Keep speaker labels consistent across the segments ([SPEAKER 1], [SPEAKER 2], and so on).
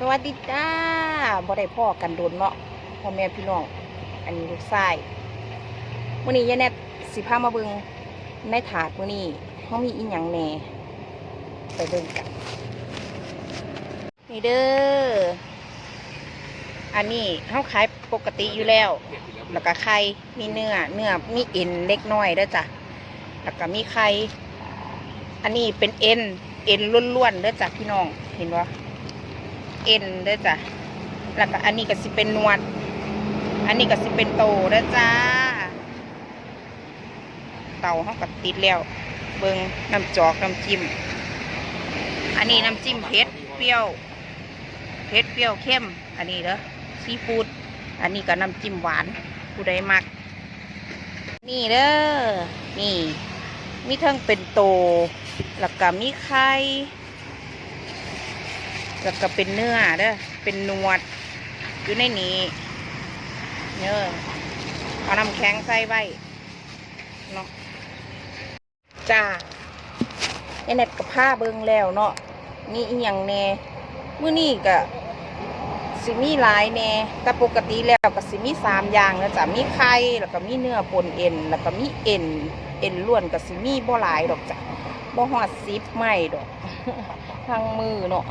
[SPEAKER 1] สวัสดีจ้าบ่ได้พ่อกันโดนเนาะพ่อแม่พี่น้อง อันนี้ลูกชายมื้อนี้ยายแนทสิพามาเบิงในถาดมื้อนี้เฮามีอีหยังแหน่ไปเบิงกัน นี่เด้อ อันนี้เฮาขายปกติอยู่แล้ว แล้วก็ไข่ มีเนื้อ เนื้อมีเอ็นเล็กน้อยด้อจ้ะ แล้วก็มีไข่ อันนี้เป็นเอ็น เอ็นล้วนๆด้อจ้ะพี่น้อง เห็นบ่ เอ็นด้อจ้ะแล้วก็อันนี้ก็สิเป็นนวด อันนี้ก็สิเป็นโตด้อจ้า เตาเขาก็ติดแล้ว เบิงน้ำจอกน้ำจิ้ม อันนี้น้ำจิ้มเผ็ดเปรี้ยวเผ็ดเปรี้ยวเข้ม อันนี้เด้อซีฟู้ดอันนี้ก็น้ำจิ้มหวานผู้ใดมัก นี่เด้อนี่ มีเทั้งเป็นโต แล้วก็มีไข่ แล้วก็เป็นเนื้อเด้อเป็นนวดอยู่ในนี้เนื้อเอาน้ำแข็งใส่ไว้เนาะจ้าไอเน็ตกับผ้าเบิงแล้วเนาะมีอีหยังแน่มื้อนี้ก็สิมีหลายแน่แต่ปกติแล้วก็สิมีสามอย่างนะจ้ะมีไข่แล้วก็มีเนื้อปนเอ็น แล้วก็มีเอ็นเอ็นล้วนก็สิมีบ่หลายดอกจ้ะบ่ฮอดสิบไม่ดอกทางมือเนาะ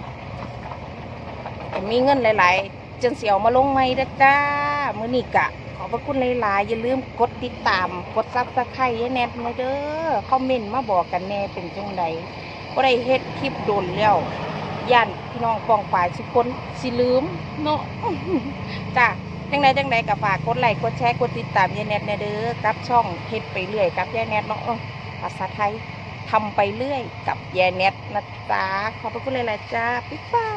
[SPEAKER 1] มีเงินหลายๆจนเสียวมาลงไม่ด้จ้ามือนี้กะ ขอบพระคุณหลายๆ อย่าลืมกดติดตาม กดซับสไครต์ให้แนทมาเด้อคอมเมนต์มาบอกกันแน่เป็นจังไดบ่ได้เฮ็ดคลิปโดนแล้วย่านพี่น้องปองปายทุกคนสิลืมเนาะจ้าจังใดจังใดก็ฝากกดไลค์กดแชร์กดติดตามยายแนทแน่เด้อกับช่องเฮ็ดไปเรื่อยกับยายแนทเนาะภาษาไทยทำไปเรื่อยกับยายแนทนะจ๊ะขอบพระคุณหลายๆจ้าบ๊ายบา